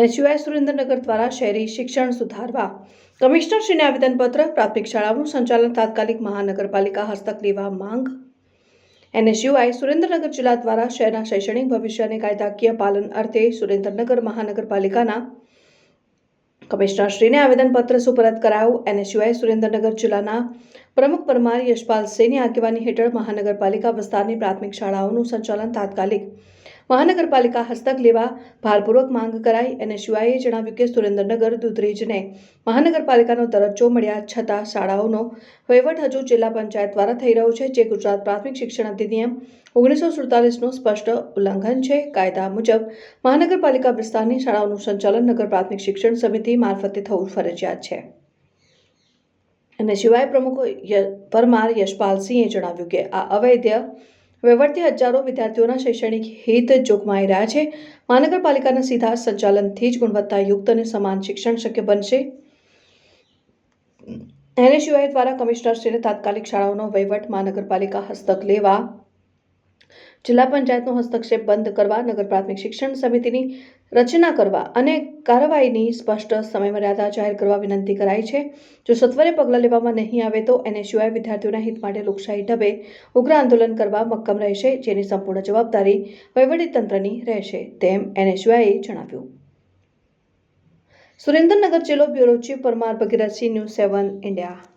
અને સિવાય સુરેન્દ્રનગર દ્વારા શહેરી શિક્ષણ સુધારવા કમિશનરશ્રીને આવેદનપત્ર, પ્રાથમિક શાળાઓનું સંચાલન, તાત્કાલિક મહાનગરપાલિકા હસ્તક લેવા માંગ. એનએસયુઆઈ સુરેન્દ્રનગર જિલ્લા દ્વારા શહેરના શૈક્ષણિક ભવિષ્ય અને કાયદાકીય પાલન અર્થે સુરેન્દ્રનગર મહાનગરપાલિકાના કમિશનરશ્રીને આવેદનપત્ર સુપરત કરાયું. એનએસયુઆઈ સુરેન્દ્રનગર જિલ્લાના પ્રમુખ પરમાર યશપાલ સેની આગેવાની હેઠળ મહાનગરપાલિકા વિસ્તારની પ્રાથમિક શાળાઓનું સંચાલન તાત્કાલિક મહાનગરપાલિકા હસ્તક લેવા ભારપૂર્વક માંગ કરાઈ અને શિવાએ જણાવ્યું કે સુરેન્દ્રનગર, દૂધરેજને મહાનગરપાલિકાનો દરજ્જો મળ્યા છતાં શાળાઓનો વહીવટ હજુ જિલ્લા પંચાયત દ્વારા થઈ રહ્યો છે, જે ગુજરાત પ્રાથમિક શિક્ષણ અધિનિયમ ઓગણીસો સુડતાલીસનું સ્પષ્ટ ઉલ્લંઘન છે. કાયદા મુજબ મહાનગરપાલિકા વિસ્તારની શાળાઓનું સંચાલન નગર પ્રાથમિક શિક્ષણ સમિતિ મારફતે થવું ફરજિયાત છે. અને સિવાય પ્રમુખ પરમાર યશપાલસિંહે જણાવ્યું કે આ અવૈધ વહીવટથી હજારો વિદ્યાર્થીઓના શૈક્ષણિક હિત જોગમાઈ રહ્યા છે. મહાનગરપાલિકાના સીધા સંચાલનથી જ ગુણવત્તાયુક્ત અને સમાન શિક્ષણ શક્ય બનશે. એનએસયુઆઈ દ્વારા કમિશનરશ્રીને તાત્કાલિક શાળાઓનો વહીવટ મહાનગરપાલિકા હસ્તક લેવા જિલ્લા પંચાયતનો હસ્તક્ષેપ બંધ કરવા, નગર પ્રાથમિક શિક્ષણ સમિતિની રચના કરવા અને કાર્યવાહીની સ્પષ્ટ સમયમર્યાદા જાહેર કરવા વિનંતી કરાઈ છે. જો સત્વરે પગલાં લેવામાં નહીં આવે તો એને સિવાય વિદ્યાર્થીઓના હિત માટે લોકશાહી ઢબે ઉગ્ર આંદોલન કરવા મક્કમ રહેશે, જેની સંપૂર્ણ જવાબદારી વહીવટીતંત્રની રહેશે, તેમ એનએસયુઆઈએ જણાવ્યું. સુરેન્દ્રનગર જિલ્લો bureau chief Parmar Bhagirathsinh news seven India